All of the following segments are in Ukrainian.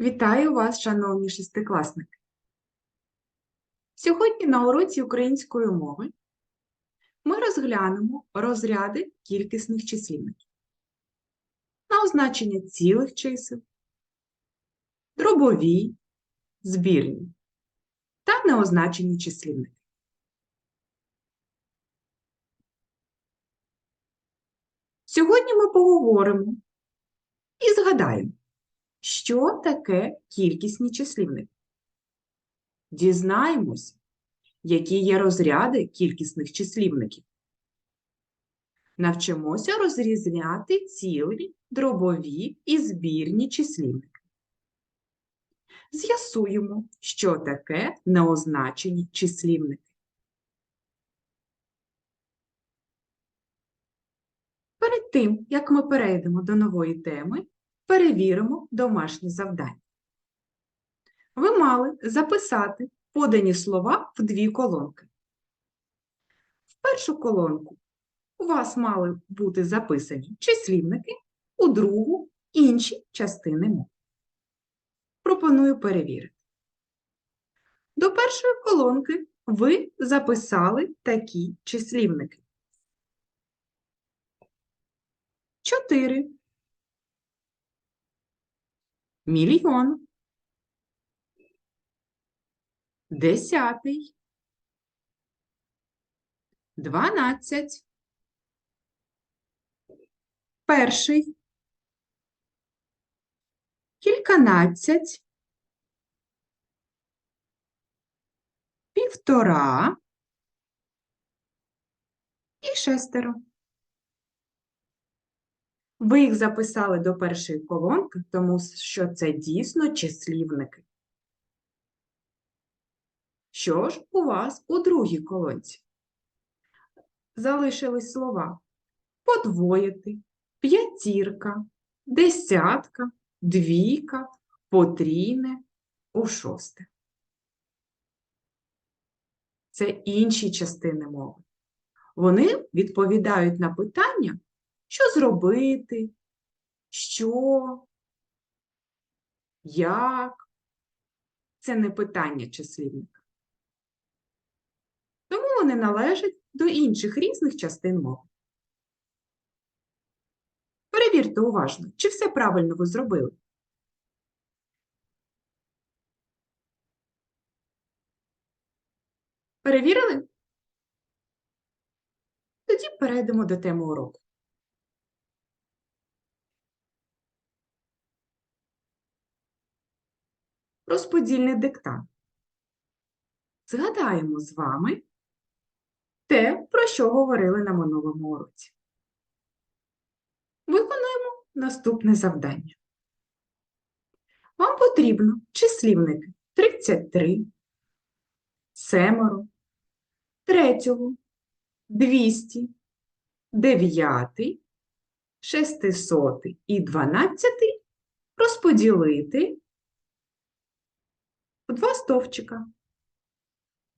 Вітаю вас, шановні шестикласники! Сьогодні на уроці української мови ми розглянемо розряди кількісних числівників на означення цілих чисел, дробові, збірні та неозначені числівники. Сьогодні ми поговоримо і згадаємо, що таке кількісні числівники? Дізнаємось, які є розряди кількісних числівників. Навчимося розрізняти цілі, дробові і збірні числівники. З'ясуємо, що таке неозначені числівники. Перед тим, як ми перейдемо до нової теми, перевіримо домашнє завдання. Ви мали записати подані слова в дві колонки. В першу колонку у вас мали бути записані числівники, у другу інші частини мови. Пропоную перевірити. До першої колонки ви записали такі числівники. 4 мільйон, десятий, дванадцять, перший, кільканадцять, півтора. І шестеро. Ви їх записали до першої колонки, тому що це дійсно числівники. Що ж у вас у другій колонці? Залишились слова подвоїти, п'ятірка, десятка, двійка, потрійне, у шосте. Це інші частини мови. Вони відповідають на питання, що зробити, що, як. Це не питання числівника. Тому вони належать до інших різних частин мови. Перевірте уважно, чи все правильно ви зробили. Перевірили? Тоді перейдемо до теми уроку. Розподільний диктант. Згадаємо з вами те, про що говорили на минулому уроці. Виконуємо наступне завдання. Вам потрібно числівники 33, семеро, третього, 200, 9, 600 і 12 розподілити два стовпчика.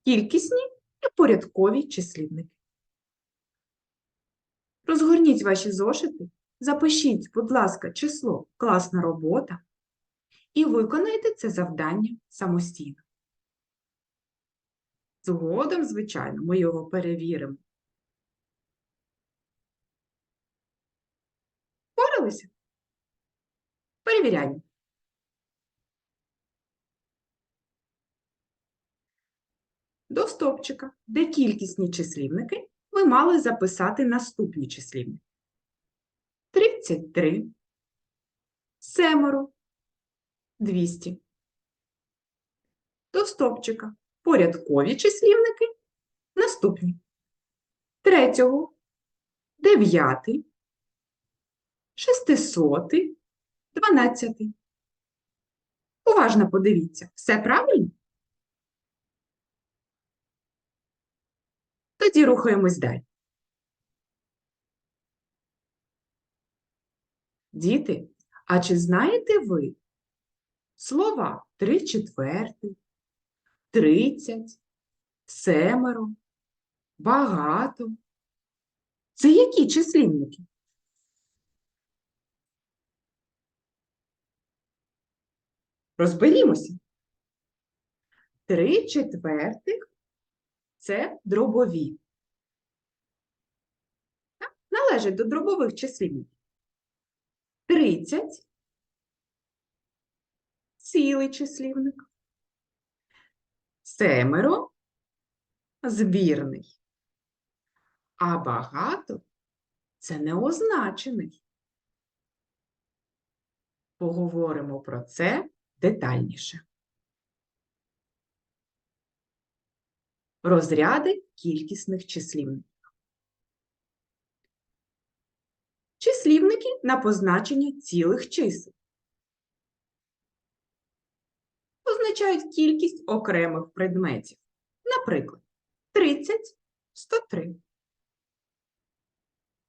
Кількісні і порядкові числівники. Розгорніть ваші зошити, запишіть, будь ласка, число класна робота і виконайте це завдання самостійно. Згодом, звичайно, ми його перевіримо. Впоралися? Перевіряємо. До стовпчика, де кількісні числівники, ви мали записати наступні числівники. 33, семеро, 200. До стовпчика порядкові числівники наступні. Третього, дев'ятий, шестисотий, дванадцятий. Уважно подивіться, все правильно? Тоді рухаємось далі. Діти, а чи знаєте ви слова три четверти, тридцять, семеро, багато? Це які числівники? Розберімося. Три четвертих це дробові. Так? До дробових числівників. 30 цілий числівник. Семеро збірний. А багато це неозначений. Поговоримо про це детальніше. Розряди кількісних числівників. Числівники на позначення цілих чисел. Позначають кількість окремих предметів. Наприклад, 30 – 103.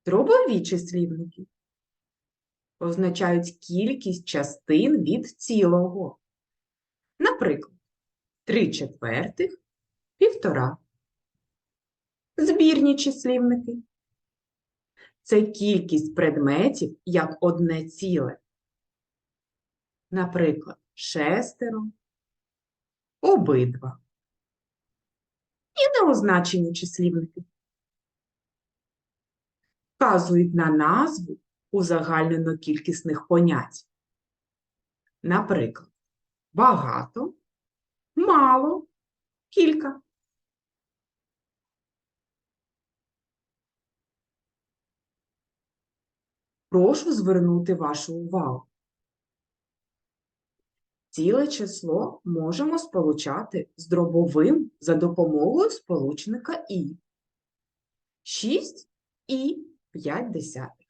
Дробові числівники означають кількість частин від цілого. Наприклад, 3 четвертих – півтора. Збірні числівники – це кількість предметів як одне ціле. Наприклад, шестеро, обидва. І неозначені числівники вказують на назву узагальнено кількісних понять. Наприклад, багато, мало, кілька. Прошу звернути вашу увагу. Ціле число можемо сполучати з дробовим за допомогою сполучника і. 6 і 5 десятих.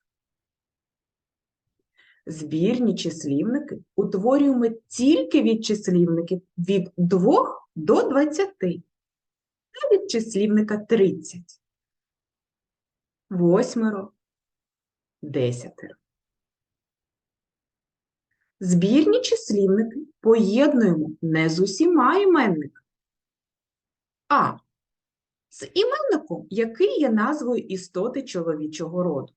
Збірні числівники утворюємо тільки від числівників від 2 до 20 та від числівника 30. Восьмеро, десятеро. Збірні числівники поєднуємо не з усіма іменниками, а з іменником, який є назвою істоти чоловічого роду.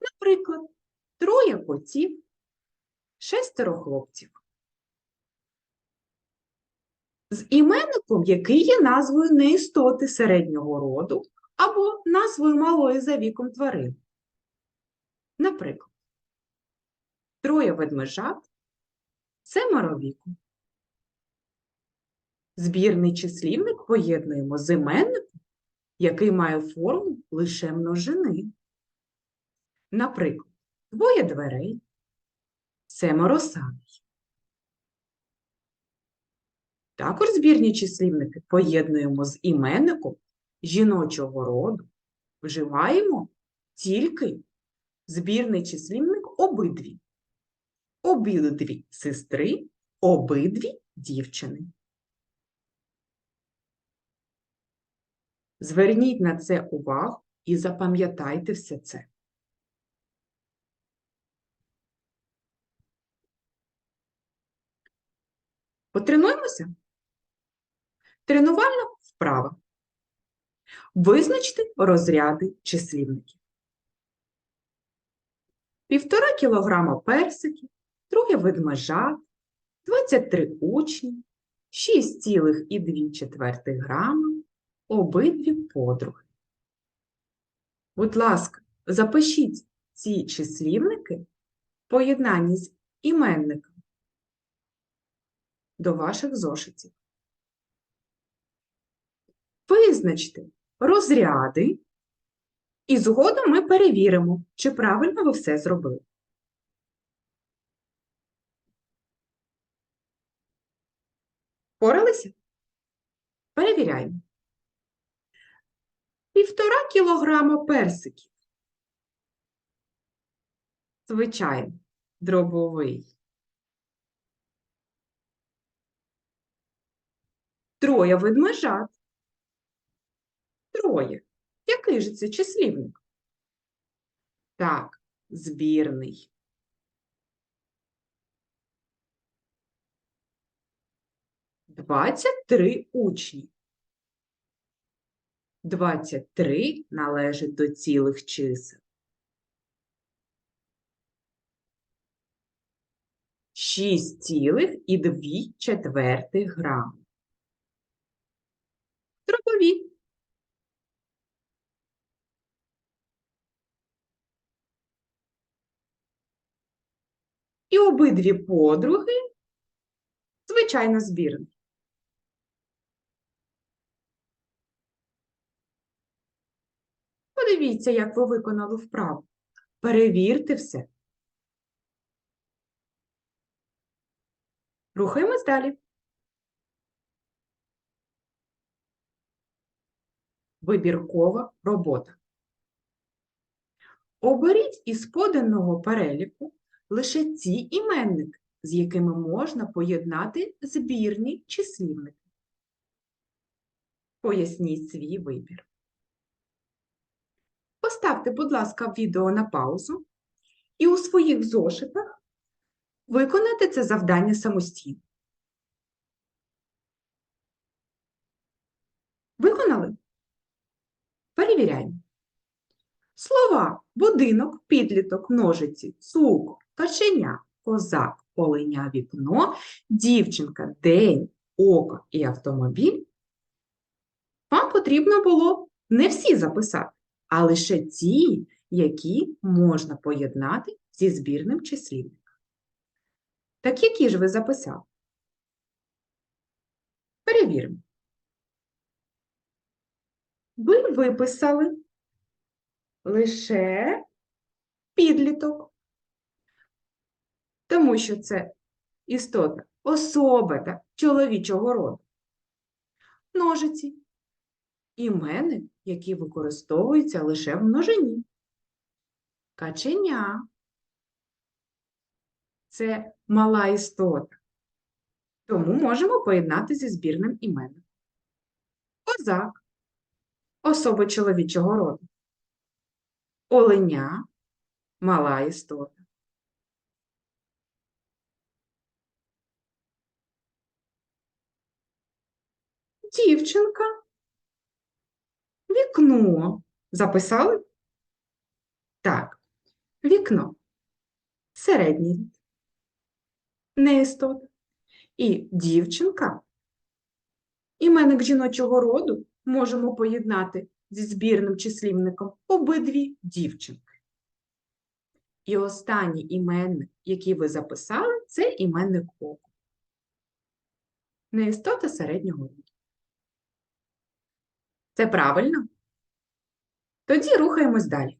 Наприклад, троє котів, шестеро хлопців. З іменником, який є назвою неістоти середнього роду або назвою малої за віком тварин. Наприклад, троє ведмежат, семеро віку. Збірний числівник поєднуємо з іменником, який має форму лише множини. Наприклад, двоє дверей, семеро саней. Також збірні числівники поєднуємо з іменником жіночого роду. Вживаємо тільки збірний числівник обидві. Обидві сестри, обидві дівчини. Зверніть на це увагу і запам'ятайте все це. Потренуємося? Тренувальна вправа. Визначте розряди числівників. Півтора кілограма персиків, троє ведмежат, 23 учні, 6,2 грама, обидві подруги. Будь ласка, запишіть ці числівники в поєднанні з іменником до ваших зошитів. Визначте розряди, і згодом ми перевіримо, чи правильно ви все зробили. Поралися? Перевіряємо. Півтора кілограма персиків. Звичайно, дробовий. Троє ведмежат. Троє. Який же це числівник? Так, збірний. Двадцять три учні. 23 належить до цілих чисел. 6,2 четвертих грами. Дробові. І обидві подруги, звичайно, збірні. Подивіться, як ви виконали вправу. Перевірте все. Рухаємось далі. Вибіркова робота. Оберіть із поданого переліку лише ті іменники, з якими можна поєднати збірні числівники. Поясніть свій вибір. Поставте, будь ласка, відео на паузу і у своїх зошитах виконайте це завдання самостійно. Виконали? Перевіряємо. Слова будинок, підліток, ножиці, цукор, каченя, козак, оленя, вікно, дівчинка, день, око і автомобіль. Вам потрібно було не всі записати, а лише ті, які можна поєднати зі збірним числівником. Так які ж ви записали? Перевіримо. Ви виписали лише підліток, тому що це істота особа та чоловічого роду. Ножиці імени, які використовуються лише в множині. Каченя це мала істота, тому можемо поєднати зі збірним іменем. Козак особа чоловічого роду. Оленя мала істота. Дівчинка. Вікно. Записали? Так. Вікно. Середній рід. Не істота. І дівчинка. Іменник жіночого роду можемо поєднати зі збірним числівником обидві дівчинки. І останній іменник, який ви записали, це іменник оку. Не істота середнього роду. Це правильно? Тоді рухаємось далі.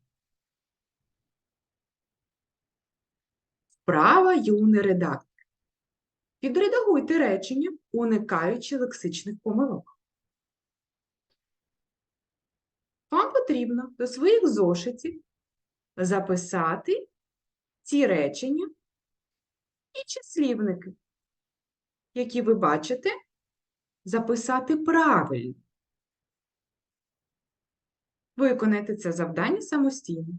Вправа юний редактор. Підредагуйте речення, уникаючи лексичних помилок. Вам потрібно до своїх зошитів записати ці речення і числівники, які ви бачите, записати правильно. Виконайте це завдання самостійно.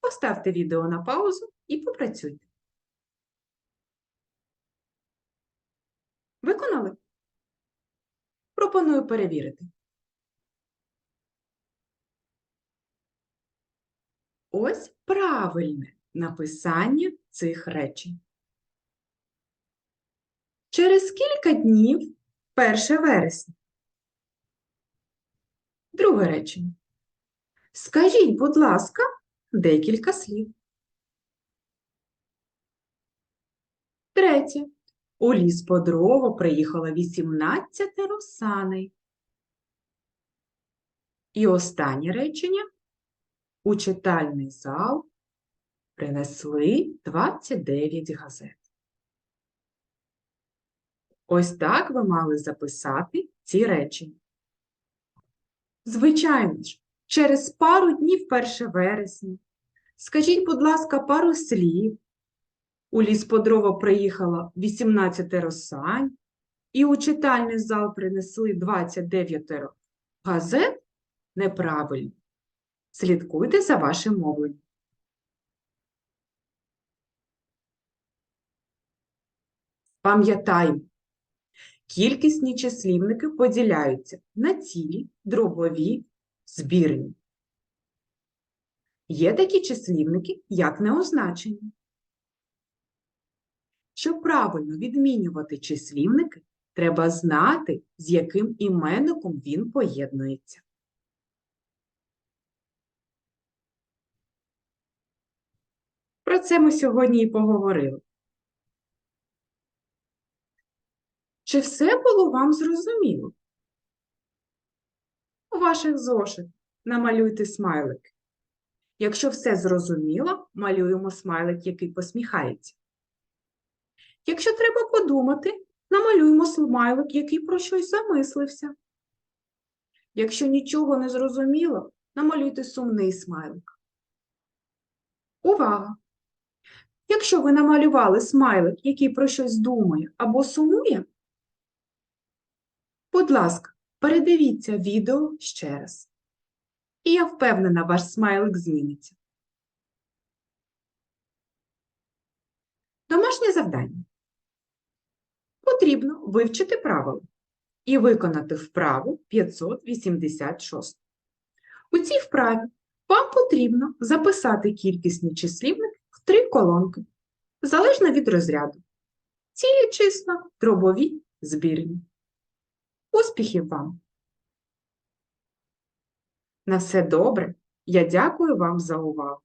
Поставте відео на паузу і попрацюйте. Виконали? Пропоную перевірити. Ось правильне написання цих речень. Через кілька днів 1 вересня. Друге речення. Скажіть, будь ласка, декілька слів. Третє. У ліс по дрова приїхало 18 саней. І останнє речення. У читальний зал принесли 29 газет. Ось так ви мали записати ці речення. Звичайно ж, через пару днів 1 вересня. Скажіть, будь ласка, пару слів. У ліс по дрова приїхало 18 розсань, і у читальний зал принесли 29 газет неправильно. Слідкуйте за вашим мовленням. Пам'ятаємо, кількісні числівники поділяються на цілі, дробові, збірні. Є такі числівники, як неозначені. Щоб правильно відмінювати числівники, треба знати, з яким іменником він поєднується. Про це ми сьогодні і поговорили. Чи все було вам зрозуміло? У ваших зошит намалюйте смайлик. Якщо все зрозуміло, малюємо смайлик, який посміхається. Якщо треба подумати, намалюємо смайлик, який про щось замислився. Якщо нічого не зрозуміло, намалюйте сумний смайлик. Увага! Якщо ви намалювали смайлик, який про щось думає або сумує, будь ласка, передивіться відео ще раз. І я впевнена, ваш смайлик зміниться. Домашнє завдання. Потрібно вивчити правила і виконати вправу 586. У цій вправі вам потрібно записати кількісні числівники в три колонки, залежно від розряду. Цілі числа, дробові, збірні. Успіхів вам! На все добре. Я дякую вам за увагу.